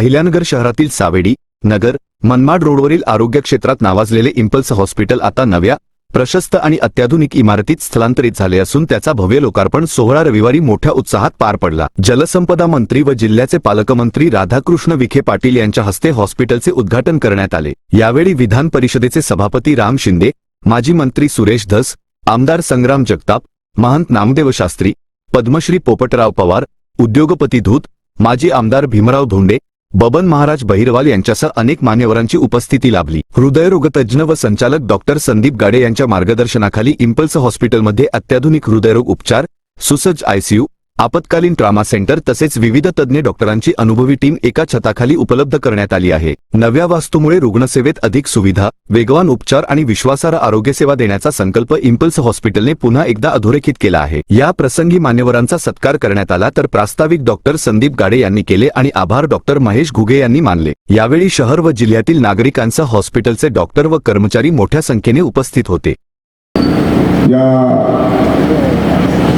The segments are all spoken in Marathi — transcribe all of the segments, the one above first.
अहिल्यानगर शहरातील सावेडी नगर मनमाड रोडवरील आरोग्य क्षेत्रात नावाजलेले इम्पल्स हॉस्पिटल आता नव्या प्रशस्त आणि अत्याधुनिक इमारतीत स्थलांतरित झाले असून त्याचा भव्य लोकार्पण सोहळा रविवारी मोठ्या उत्साहात पार पडला. जलसंपदा मंत्री व जिल्ह्याचे पालकमंत्री राधाकृष्ण विखे पाटील यांच्या हस्ते हॉस्पिटलचे उद्घाटन करण्यात आले. यावेळी विधान परिषदेचे सभापती राम शिंदे माजी मंत्री सुरेश धस आमदार संग्राम जगताप महंत नामदेव शास्त्री पद्मश्री पोपटराव पवार उद्योगपती धूत माजी आमदार भीमराव धोंडे बबन महाराज बहिरवाल यांच्यासह अनेक मान्यवरांची उपस्थिती लाभली. हृदयरोगतज्ञ व संचालक डॉक्टर संदीप गाडे यांच्या मार्गदर्शनाखाली इम्पल्स हॉस्पिटलमध्ये अत्याधुनिक हृदयरोग उपचार सुसज्ज आयसीयू आपत्कालीन ट्रामा सेंटर तसेच विविध तज्ज्ञ डॉक्टरांची अनुभवी टीम एका छताखाली उपलब्ध करण्यात आली आहे. नव्या वास्तूमुळे रुग्णसेवेत अधिक सुविधा वेगवान उपचार आणि विश्वासार्ह आरोग्यसेवा देण्याचा संकल्प इम्पल्स हॉस्पिटलने पुन्हा एकदा अधोरेखित केला आहे. या प्रसंगी मान्यवरांचा सत्कार करण्यात आला तर प्रास्ताविक डॉक्टर संदीप गाडे यांनी केले आणि आभार डॉक्टर महेश घुगे यांनी मानले. यावेळी शहर व जिल्ह्यातील नागरिकांसह हॉस्पिटलचे डॉक्टर व कर्मचारी मोठ्या संख्येने उपस्थित होते. या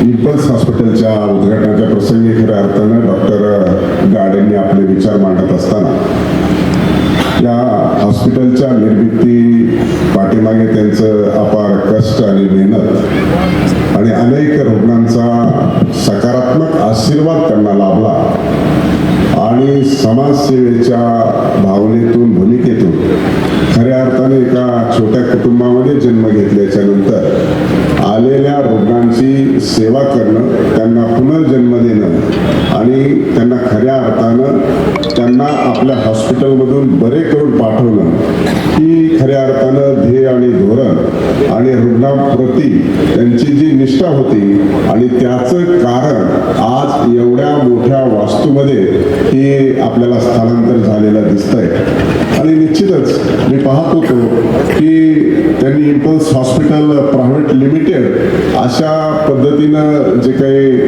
इम्पल्स हॉस्पिटलच्या उद्घाटनाच्या प्रसंगी खऱ्या अर्थानं डॉक्टर गाडेंनी आपले विचार मांडत असताना या हॉस्पिटलच्या निर्मिती पाठीमागे त्यांचं अपार कष्ट आणि मेहनत आणि अनेक रुग्णांचा सकारात्मक आशीर्वाद त्यांना लाभला. आणि समाजसेवेच्या भावनेतून भूमिकेतून खऱ्या अर्थाने एका छोट्या कुटुंबामध्ये जन्म घेतल्याच्या नंतर आलेल्या रुग्णांची सेवा करणं त्यांना पुनर्जन्म देणं आणि त्यांना खऱ्या अर्थानं त्यांना आपल्या हॉस्पिटलमधून बरे करून पाठवणं ही खऱ्या अर्थानं ध्येय आणि धोरण आणि रुग्णाप्रती त्यांची जी निष्ठा होती आणि त्याचं कारण आज एवढ्या मोठ्या वास्तूमध्ये हे आपल्याला स्थानांतर झालेलं दिसतंय. आणि निश्चितच मी पाहत होतो की त्यांनी इम्पल्स हॉस्पिटल प्रायव्हेट लिमिटेड अशा पद्धतीनं जे काही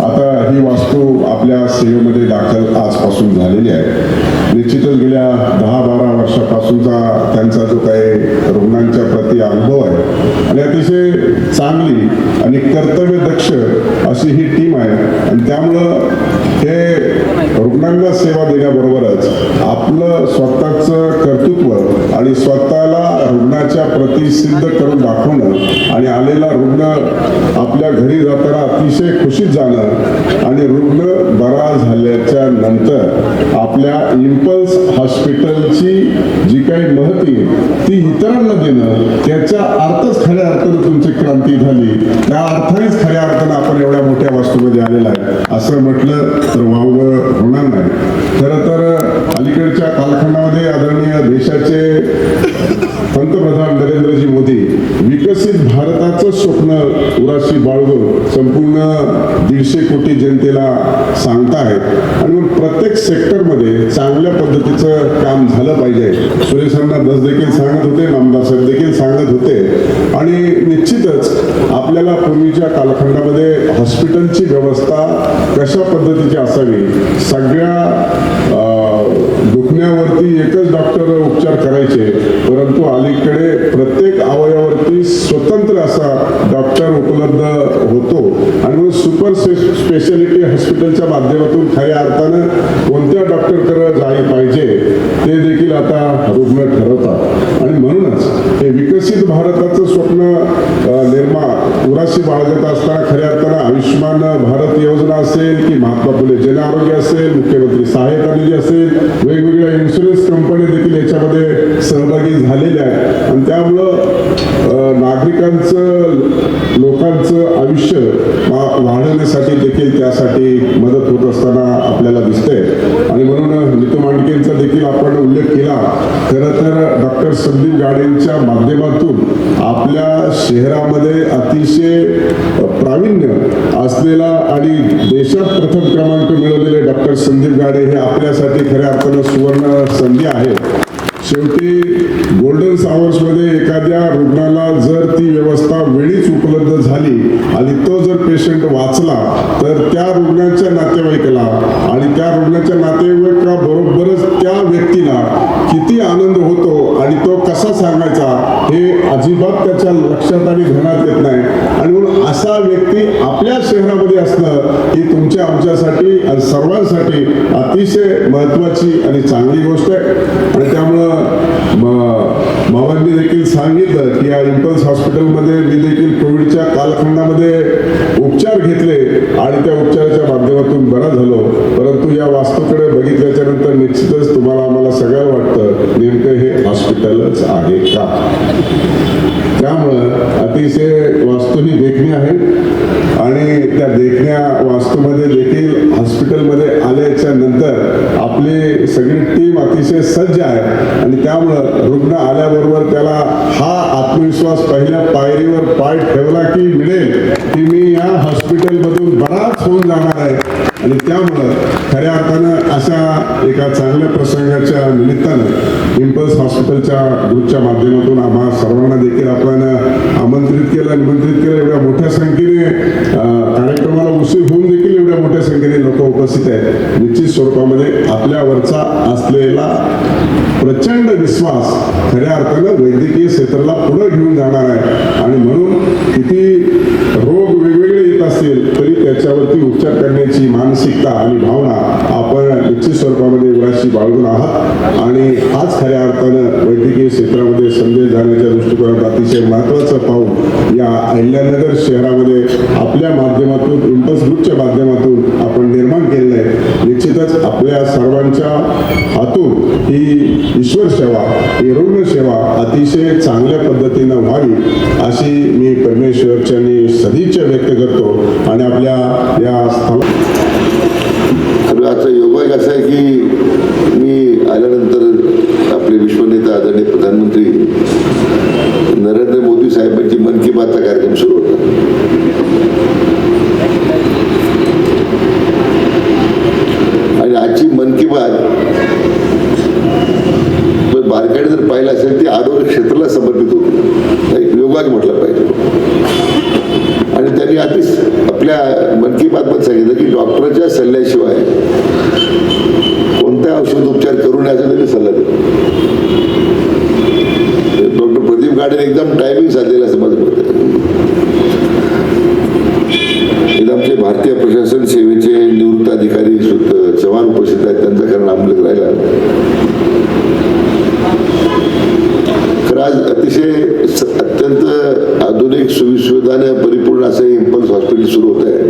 आता ही वास्तू आपल्या सेवेमध्ये दाखल आजपासून झालेली आहे. निश्चितच गेल्या दहा बारा वर्षापासूनचा त्यांचा जो काही रुग्णांच्या प्रती अनुभव आहे आणि अतिशय चांगली आणि कर्तव्यदक्ष अशी ही टीम आहे. आणि त्यामुळं हे रुग्णांना सेवा देण्याबरोबरच आपलं स्वतःचं कर्तृत्व आणि स्वतः रुग्णाच्या प्रती सिद्ध करून दाखवणं आणि आलेला रुग्ण आपल्या घरी जाताना अतिशय खुशीत जाणं आणि रुग्ण बरा झाल्याच्यानंतर आपल्या इम्पल्स हॉस्पिटलची जी काही महती ती इतरांना देणं त्याच्या अर्थच खऱ्या अर्थानं तुमची क्रांती झाली. त्या अर्थानेच खऱ्या अर्थानं आपण एवढ्या मोठ्या वास्तूमध्ये आलेला आहे. असं म्हटलं तर वावगं होणार नाही. खरं तर अलीकडच्या कालखंडामध्ये आदरणीय देशाचे पंतप्रधान नरेंद्रजी मोदी विकसित भारताचं स्वप्न उराशी बाळगून संपूर्ण दीडशे कोटी जनतेला सांगतायत आणि मग प्रत्येक सेक्टरमध्ये चांगल्या पद्धतीचं काम झालं पाहिजे. सुरेशांना दस देखील सांगत होते नामदार साहेब देखील सांगत होते. आणि निश्चितच आपल्याला पूर्वीच्या कालखंडामध्ये हॉस्पिटलची व्यवस्था कशा पद्धतीची असावी सगळ्या अं, दुखण्यावरती एकच डॉक्टर उपचार करायचे परंतु अलीकडे प्रत्येक अवयव स्वतंत्र असा डॉक्टर उपलब्ध होतो. आणि म्हणून सुपर स्पेशालिटी हॉस्पिटलच्या माध्यमातून खऱ्या अर्थानं कोणत्या डॉक्टरकडे जायला पाहिजे ते देखील आता रुग्ण ठरवतात. आणि म्हणूनच हे विकसित भारताचं स्वप्न निर्मा निर्माण उराशी बाळगत असताना खऱ्या अर्थानं आयुष्यमान भारत योजना असेल की आरोग्य असेल मुख्यमंत्री सहायता निधी असेल वेगवेगळ्या इन्शुरन्स कंपन्या देखील याच्यामध्ये सहभागी झालेल्या आहेत. आणि त्यामुळं नागरिकांचं लोकांचं आयुष्य वाढवण्यासाठी देखील त्यासाठी मदत होत असताना आपल्याला दिसते आणि म्हणून नितू मांडकेंचा देखील आपण उल्लेख केला. खरं तर डॉक्टर संदीप गाडेंच्या माध्यमातून आपल्या शहरामध्ये अतिशय प्रावीण्य असलेला आणि देशात प्रथम क्रमांक मिळवलेले डॉक्टर संदीप गाडे हे आपल्यासाठी खऱ्या अर्थानं सुवर्ण संधी आहे. शेवटी गोल्डनमध्ये एखाद्या रुग्णाला जर ती व्यवस्था वेळीच उपलब्ध झाली आणि तो जर पेशंट वाचला तर त्या रुग्णाच्या नातेवाईकाला आणि त्या रुग्णाच्या नातेवाईका बरोबरच त्या व्यक्तीला किती आनंद होतो आणि तो कसा सांगायचा हे अजिबात त्याच्या लक्षात आणि ध्यानात येत नाही. आणि म्हणून असा व्यक्ती आपल्या शहरामध्ये असणं ही तुमच्या आमच्यासाठी आणि सर्वांसाठी अतिशय महत्वाची आणि चांगली गोष्ट आहे. आणि त्यामुळं मावांनी देखील सांगितलं की या इम्पल्स हॉस्पिटलमध्ये मी देखील कोविडच्या कालखंडामध्ये उपचार घेतले आणि त्या उपचाराच्या माध्यमातून बरा झालो. परंतु या वास्तूकडे बघितल्याच्या नंतर निश्चितच तुम्हाला आम्हाला सगळ्या हॉस्पिटलच आहे का? त्यामुळं अतिशय वास्तूही देखणी आहे आणि त्या देखण्या वास्तूमध्ये देखील हॉस्पिटलमध्ये आल्याच्यानंतर आपली सगळी टीम अतिशय सज्ज आहे आणि त्यामुळं रुग्ण आल्याबरोबर त्याला हा आत्मविश्वास पहिल्या पायरीवर पाय ठेवला की मिळेल. की मी या हॉस्पिटलमधून बराच होऊन जाणार आहे. आणि त्यामुळं खऱ्या अर्थानं अशा एका चांगल्या प्रसंगाच्या निमित्तानं इम्पल्स हॉस्पिटलच्या ग्रुपच्या माध्यमातून आम्हा सर्वांना देखील आपण आमंत्रित केलं निमंत्रित केलं. एवढ्या मोठ्या संख्येने कार्यक्रमाला उशीर होऊन देखील एवढ्या मोठ्या संख्येने लोक उपस्थित आहेत. निश्चित स्वरूपामध्ये आपल्यावरचा असलेला प्रचंड विश्वास खऱ्या अर्थानं वैद्यकीय क्षेत्राला पुढे घेऊन जाणार आहे. आणि म्हणून किती वेगवेगळे येत असतील तरी त्याच्यावरती उपचार करण्याची मानसिकता आणि भावना आपण निश्चित स्वरूपामध्ये उराशी बाळगून आहात. आणि आज खऱ्या अर्थानं वैद्यकीय क्षेत्रामध्ये संदेश जाण्याच्या दृष्टिकोनात अतिशय महत्वाचं पाऊल या अहिल्यानगर शहरामध्ये आपल्या माध्यमातून इम्पल्स ग्रुपच्या माध्यमातून आपण निर्माण केलेलं आहे. निश्चितच आपल्या सर्वांच्या हातून ही ईश्वर सेवा ही रुग्ण सेवा अतिशय चांगल्या पद्धतीनं व्हावी अशी मी परमेश्वरच्या सदिच्छा व्यक्त करतो. आणि आपल्या या योग तर असा आहे की मी आल्यानंतर आपले विश्वनेता आदरणीय प्रधानमंत्री नरेंद्र मोदी साहेबांची मन की बातचा कार्यक्रम सुरू होता. आणि आजची मन की बात बारकाईने जर पाहिलं असेल ती आरोग्य क्षेत्राला समर्पित होती. डॉक्टरच्या सल्ल्याशिवाय कोणत्या औषध उपचार करू नये असं त्यांनी सल्ला दिला. डॉक्टर प्रदीप गाडीने एकदम टायमिंग साधलेला असं माझं मत आमचे भारतीय प्रशासन सेवेचे निवृत्त अधिकारी चव्हाण उपस्थित आहेत त्यांचा कारण आमलक राहिला आज अतिशय अत्यंत आधुनिक सुविधाने परिपूर्ण असं इम्पल्स हॉस्पिटल सुरू होत आहे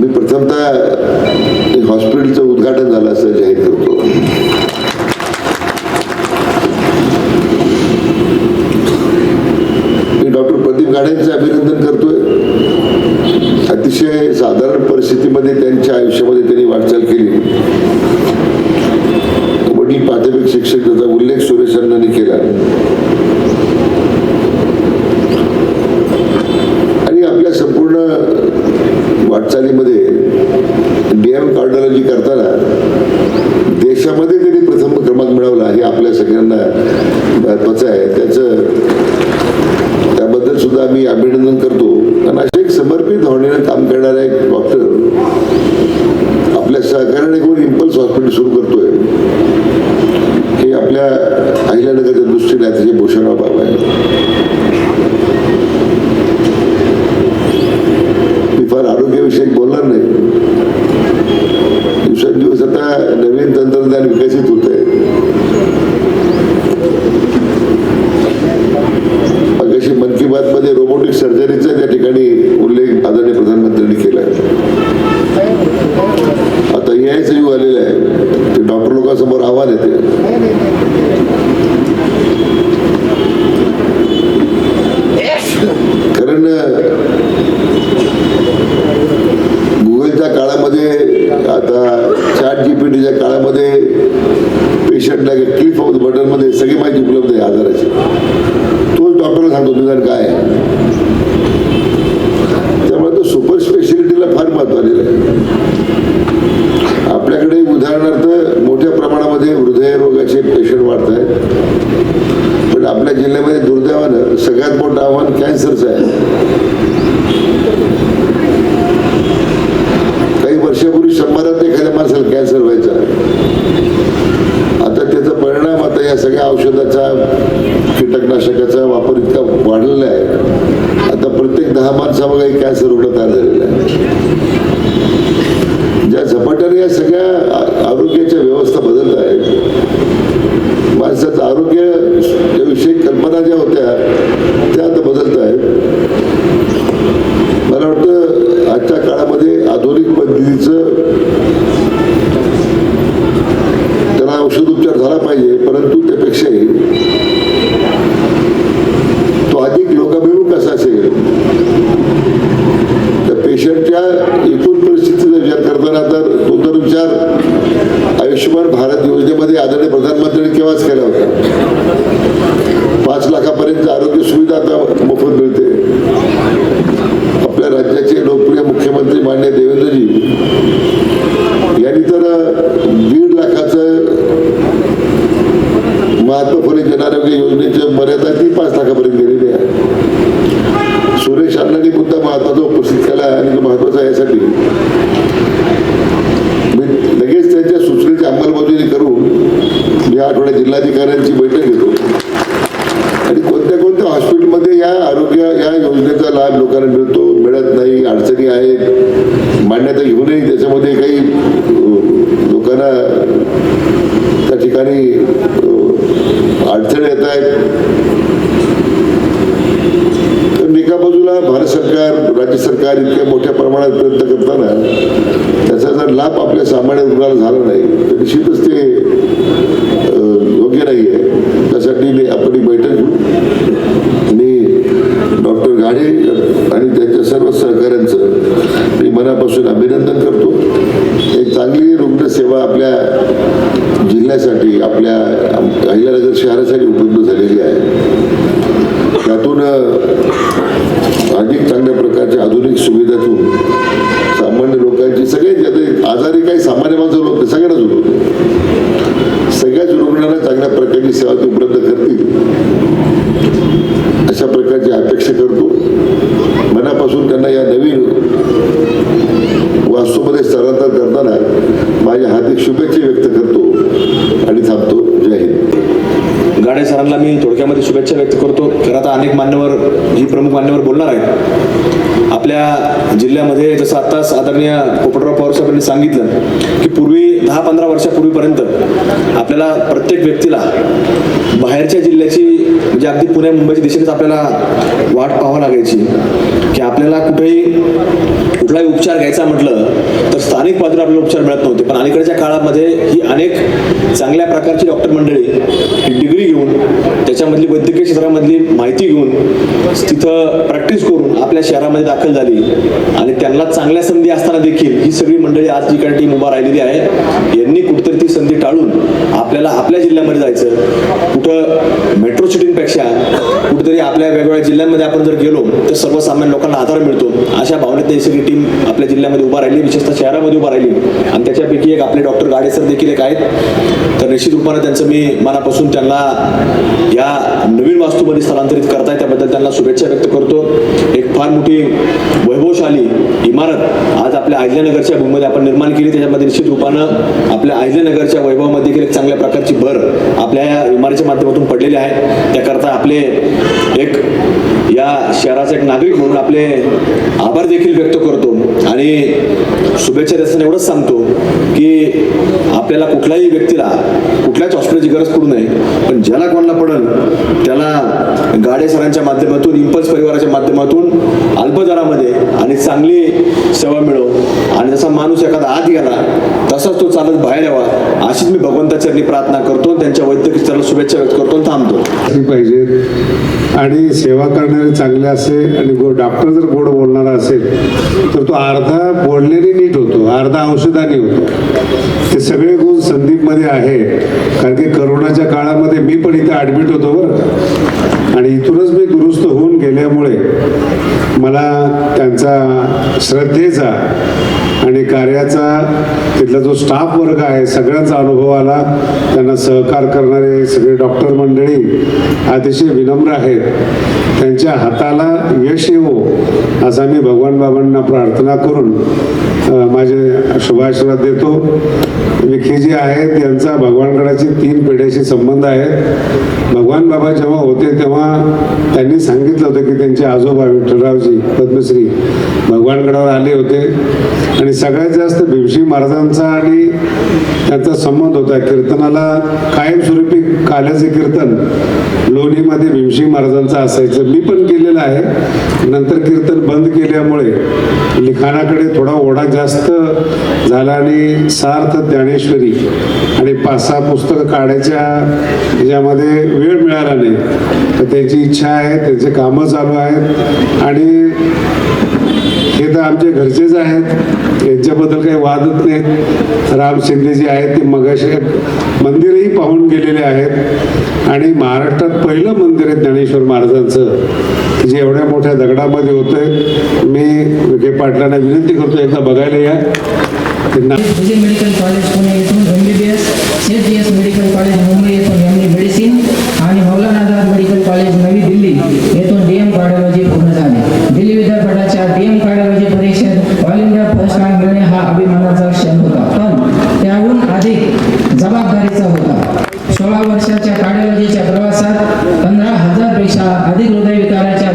मी प्रथमतः हे हॉस्पिटलचं उद्घाटन झालं असं जाहीर करतो मी डॉक्टर प्रदीप गाड्यांचे अभिनंदन करतोय अतिशय साधारण परिस्थितीमध्ये त्यांच्या आयुष्यामध्ये त्यांनी वाटचाल केली वडील प्राथमिक शिक्षक त्याचा उल्लेख सुरेश अण्णांनी केला आणि आपल्या संपूर्ण वाटचालीमध्ये डीएम कार्डिओलॉजी करताना देशामध्ये त्यांनी प्रथम क्रमांक मिळवला हे आपल्या सगळ्यांना महत्वाचं आहे. त्याचं त्याबद्दल सुद्धा मी अभिनंदन करतो. आणि असे एक समर्पित भावनेनं काम करणारा एक डॉक्टर आपल्या सहकार्याने कोण इम्पल्स हॉस्पिटल सुरू करतोय. हे आपल्या अहिल्यानगरच्या दृष्टीने अतिशय भूषणाव बाब आहे. मी फार आरोग्याविषयी बोलणार नाही. दिवसेंदिवस आता नवीन तंत्रज्ञान विकसित होत आहे अशी मन की बात मध्ये रोबोटिक सर्जरीचा त्या ठिकाणी उल्लेख आदरणीय प्रधानमंत्र्यांनी केला आता यायचं युग आलेलं आहे ते डॉक्टर लोकांसमोर आव्हान येते कारण गुगलच्या काळामध्ये आता चॅट जीपीटीच्या काळामध्ये पेशंटला क्लिक ऑफ बटनमध्ये सगळी माहिती उपलब्ध आहे आजाराची तोच डॉक्टरला सांगतो निदान काय आहे. त्यामुळे तो सुपर स्पेशालिटीला फार महत्त्व आलेलं आहे आपल्याकडे उदाहरणार्थ मोठ्या हृदयरोगाचे पेशंट वाढत आहेत. पण आपल्या जिल्ह्यामध्ये दुर्दैवानं सगळ्यात मोठं आव्हान कॅन्सरचं आहे. काही वर्षापूर्वी शंभरात एखाद्या माणसाला कॅन्सर व्हायचा. आता त्याचा परिणाम आता या सगळ्या औषधाचा कीटकनाशकाचा वापर इतका वाढलेला आहे. आता प्रत्येक दहा माणसामागे एक कॅन्सर रुग्ण तयार झालेला आहे. या सगळ्या आरोग्याच्या व्यवस्था बदलत आहेत. माणसाचं आरोग्य विषयी कल्पना ज्या होत्या त्या आता बदलत आहेत मला वाटतं आजच्या काळामध्ये आधुनिक पद्धतीचं त्याला औषध उपचार झाला पाहिजे परंतु त्यापेक्षाही तो अधिक लोकाभिमुख कसा असेल त्या पेशंटच्या एकूण परिस्थितीचा विचार करताना तर तो तर विचार आयुष्यमान भारत योजनेमध्ये आदरणीय प्रधानमंत्र्यांनी केव्हाच केला होता पाच लाखापर्यंत आरोग्य सुविधा आता मोफत मिळते आपल्या राज्याचे लोकप्रिय मुख्यमंत्री मान्य देवेंद्रजी यांनी तर दीड लाखाचं महात्मा फुले जनारोग्य योजनेची मर्यादा ती पाच लाखापर्यंत गेलेली आहे. सुरेश अण्णांनी मुद्दा महत्त्वाचा उपस्थित केला आणि महत्त्वाचा यासाठी. मी लगेच त्यांच्या सूचनेची अंमलबजावणी करून या आठवड्यात जिल्हाधिकाऱ्यांची अडचण येत आहेत. तर एका बाजूला भारत सरकार राज्य सरकार इतक्या मोठ्या प्रमाणात प्रयत्न करताना त्याचा जर लाभ आपल्या सामान्य रुग्णाला झाला नाही तर निश्चितच ते योग्य नाही आहे त्यासाठी मी आपण एक बैठक घेऊ. मी डॉक्टर गाडे आणि त्यांच्या सर्व सहकाऱ्यांचं मी मनापासून अभिनंदन करतो. एक चांगली रुग्णसेवा आपल्या जिल्ह्यासाठी आपल्या अहिल्यानगर शहरासाठी उपलब्ध झालेली आहे. त्यातून अधिक चांगल्या प्रकारच्या आधुनिक सुविधातून सामान्य लोकांची सगळे आजारी काही सामान्य माणसं लोक सगळ्यांनाच होतो. सगळ्याच रुग्णांना चांगल्या प्रकारची सेवा ते उपलब्ध करतील. अशा प्रकारची अपेक्षा करतो. मनापासून त्यांना या नवीन वास्तूमध्ये करताना माझ्या हार्दिक शुभेच्छा व्यक्त करतो आणि थांबतो. जय हिंद. गाडे सरांना मी थोडक्यामध्ये शुभेच्छा व्यक्त करतो. खरं आता अनेक मान्यवर ही प्रमुख मान्यवर बोलणार आहेत. आपल्या जिल्ह्यामध्ये जसं आत्ताच आदरणीय पोपटराव पवार साहेबांनी सांगितलं की पूर्वी दहा पंधरा वर्षापूर्वीपर्यंत आपल्याला प्रत्येक व्यक्तीला बाहेरच्या जिल्ह्याची म्हणजे अगदी पुणे मुंबईच्या दिशेनेच आपल्याला वाट पाहावं लागायची. की आपल्याला कुठेही उपचार घ्यायचा म्हटलं तर स्थानिक पातळीवर आपल्याला उपचार मिळत नव्हते. पण अलीकडच्या काळामध्ये ही अनेक चांगल्या प्रकारची डॉक्टर मंडळी डिग्री घेऊन त्याच्यामधली वैद्यकीय क्षेत्रामधली माहिती घेऊन तिथं प्रॅक्टिस करून आपल्या शहरामध्ये दाखल झाली. आणि त्यांना चांगल्या संधी असताना देखील ही सगळी मंडळी आज जी काही टीम उभा राहिलेली आहे यांनी कुठेतरी ती संधी टाळून आपल्याला आपल्या जिल्ह्यामध्ये जायचं. कुठं मेट्रो सिटींपेक्षा कुठेतरी आपल्या वेगवेगळ्या जिल्ह्यांमध्ये आपण जर गेलो तर सर्वसामान्य लोकांना आधार मिळतो. अशा भावनेत ही सगळी टीम आपल्या जिल्ह्यामध्ये उभा राहिली विशेषतः शहरामध्ये उभा राहिली. आणि त्याच्यापैकी एक आपले डॉक्टर गाडे सर देखील एक आहेत. तर निश्चित रूपाने त्यांचं मी मनापासून त्यांना या नवीन वास्तूमध्ये स्थलांतरित करताय त्याबद्दल त्यांना शुभेच्छा व्यक्त करतो. एक फार मोठी वैभवशाली इमारत आज आपल्या आयल्यानगरच्या भूमीमध्ये आपण निर्माण केली. त्याच्यामध्ये निश्चित रूपानं आपल्या आयल्यानगरच्या वैभवामध्ये देखील एक चांगल्या प्रकारची भर आपल्या या इमारतीच्या माध्यमातून पडलेली आहे. त्याकरता आपले एक या शहराचा एक नागरिक म्हणून आपले आभार देखील व्यक्त करतो. आणि शुभेच्छा देताना एवढंच सांगतो की आपल्याला कुठल्याही व्यक्तीला कुठल्याच हॉस्पिटलची गरज पडू नये. पण ज्याला कोणाला पडेल त्याला गाडे सरांच्या माध्यमातून इम्पल्स परिवाराच्या माध्यमातून अल्पदरामध्ये आणि चांगली सेवा मिळो. आणि जसा माणूस एखादा आत गेला तसाच तो चालत बाहेर यावा अशीच मी भगवंताचरणी प्रार्थना करतो त्यांच्या वैद्यकीय शुभेच्छा व्यक्त करतो आणि थांबतो. पाहिजे. आणि सेवा करणारे चांगले असेल आणि गो डॉक्टर जर गोड बोलणारा असेल तर तो अर्धा बोलण्याने नीट होतो अर्धा औषधाने होतो. ते सगळे गुण संदीपमध्ये आहे कारण की करोनाच्या काळामध्ये मी पण इथे ॲडमिट होतो बरं का. आणि इथूनच मी दुरुस्त होऊन गेल्यामुळे मला त्यांचा श्रद्धेचा आणि कार्याचा तिथला जो स्टाफ वर्ग आहे सगळ्यांचा अनुभव आला. त्यांना सहकार करणारे सगळे डॉक्टर मंडळी अतिशय विनम्र आहेत. त्यांच्या हाताला यश येवो असा मी भगवान बाबांना प्रार्थना करून माझे शुभाशीर्वाद देतो. विखे जे आहेत यांचा भगवानगडाची तीन पिढ्याशी संबंध आहेत भगवान बाबा जेव्हा होते तेव्हा त्यांनी सांगितलं होतं की त्यांचे आजोबा विठ्ठलरावजी पद्मश्री भगवानगडावर आले होते. आणि सगळ्यात जास्त भीमशी महाराजांचा आणि त्यांचा संबंध होता. कीर्तनाला कायमस्वरूपी काल्याचे कीर्तन. लोणीमध्ये भीमशी महाराजांचं असायचं मी पण केलेलं आहे. नंतर कीर्तन बंद केल्यामुळे लिखाणाकडे थोडा ओढा जास्त झाला आणि सार्थ ज्ञानेश्वरी आणि पाच सहा पुस्तकं काढायच्या ह्याच्यामध्ये वेळ मिळाला नाही. तर त्याची इच्छा आहे त्याचे कामं चालू आहेत आणि आमचे घरचेच आहेत. यांच्याबद्दल काही वादच नाहीत. राम शिंदेजी आहेत ते मगाशी मंदिरही पाहून गेलेले आहेत. आणि महाराष्ट्रात पहिलं मंदिर आहे ज्ञानेश्वर महाराजांचं. जे एवढ्या मोठ्या दगडामध्ये होतंय. मी विखे पाटलांना विनंती करतो एकदा बघायला या. मेडिकल कॉलेज पुणे येथून M B B S C S medical college Mumbai येथून एम डी मेडिसिन आणि मौलाना आझाद मेडिकल कॉलेज नवी दिल्ली येथून डी एम कार्डिओलॉजी पूर्ण झाले दिल्ली विद्यापीठाच्या डी एम कार्डिओलॉजी परीक्षेत ऑल इंडिया फर्स्ट रँक मिळणे हा अभिमानाचा क्षण होता पण त्याहून अधिक जबाबदारीचा होता सोळा वर्षाच्या कार्डिओलॉजीच्या प्रवासात पंधरा हजारपेक्षा अधिक हृदयविकाराच्या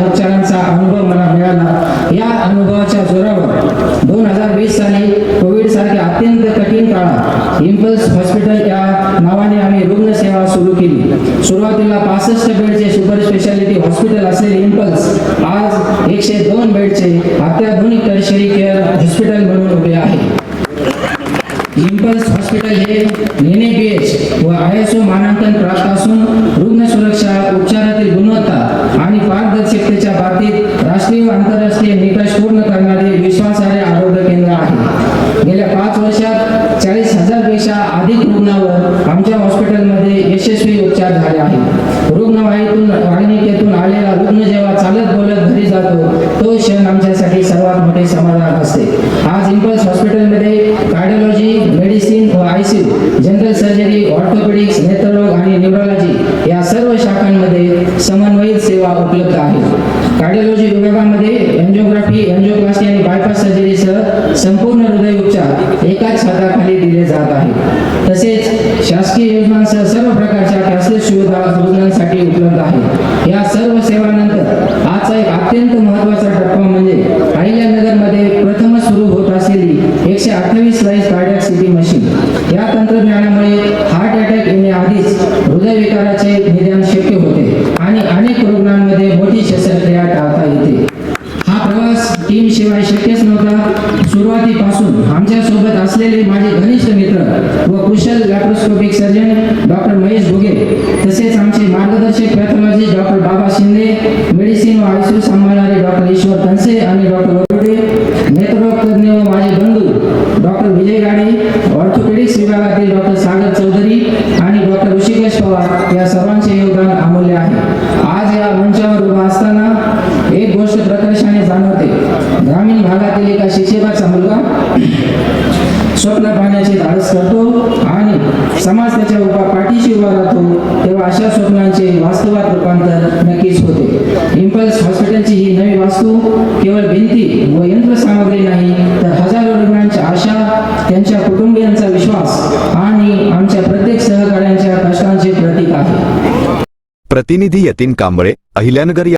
उपचारांचा अनुभव मला मिळाला. या अनुभवाच्या जोरावर दोन हजार वीस साली कोविड सारख्या अत्यंत कठीण काळात इम्पल्स हॉस्पिटल या नावाने आम्ही रुग्ण सेवा सुरू केली. सुरुवातीला पासष्ट बेडचे सुपर स्पेशालिटी हॉस्पिटल असलेले इम्पल्स. आज एकशे दोन बेडचे अत्याधुनिक टर्शरी केअर हॉस्पिटल म्हणून उभे आहे. इम्पल्स हॉस्पिटल हे एन ए बी एच व आय एस ओ मानांकन प्राप्त असून रुग्ण सुरक्षा उपचारातील गुणवत्ता निकष पूर्ण करणारे विश्वासार्ह आरोग्य केंद्र आहे. गेल्या पाच वर्षात चाळीस हजारपेक्षा अधिक रुग्णावर आमच्या हॉस्पिटलमध्ये यशस्वी उपचार झाले आहेत. रुग्णवाहिकेतून वाहिनिकेतून आलेला रुग्ण जेव्हा चालत बोलत घरी जातो तो क्षण आमच्यासाठी सर्वात मोठे समाधान असते. आज इम्पल्स हॉस्पिटलमध्ये कार्डिओलॉजी मेडिसिन व आयसीयू जनरल सर्जरी ऑर्थोपेडिक्स नेत्ररोग आणि न्यूरोलॉजी या सर्व शाखांमध्ये समन्वयित सेवा उपलब्ध आहे. कार्डिओलॉजी विभागामध्ये संपूर्ण हृदय उपचार एकाच छताखाली दिले जात आहे तसेच शासकीय योजनांसह सर्व प्रकारच्या कॅशलेस सुविधा रुग्णांसाठी उपलब्ध आहे या सर्व सेवानंतर आजचा एक अत्यंत महत्त्वाचा असलेले माझे घनिष्ठ मित्र व कुशल laparoscopic surgeon doctor Mahesh Bhuge तसेच आमचे मार्गदर्शक pathologist doctor Baba Shinde medicine व आयसीयू सांभाळणारे डॉक्टर ईश्वर तनसे आणि डॉक्टर वरुडे नेत्ररोग तज्ज्ञ व माझे बंधू डॉक्टर विजय गाडे ऑर्थोपेडिक्स विभागातील डॉक्टर सागर चौधरी आणि डॉक्टर ऋषिकेश पवार या सर्वांचे योगदान अमूल्य आहे आज या मंचावर उभा असताना एक गोष्ट प्रकर्षाने जाणवते ग्रामीण भागातील एका शिक्षकाचा मुलगा स्वप्न पाहण्याचे धाडस करतो आणि समाज त्याच्या उभा पाठीशी उभा राहतो तेव्हा अशा स्वप्नांचे वास्तवात रूपांतर नक्कीच होते इम्पल्स हॉस्पिटलची ही नवी वास्तू केवळ भिंती व यंत्रसामग्री नाही तर हजारो रुग्णांच्या आशा त्यांच्या कुटुंबियांचा विश्वास आणि आमच्या प्रत्येक सहकाऱ्यांच्या कष्टांचे प्रतीक आहे प्रतिनिधी यतीन कांबळे अहिल्यानगर या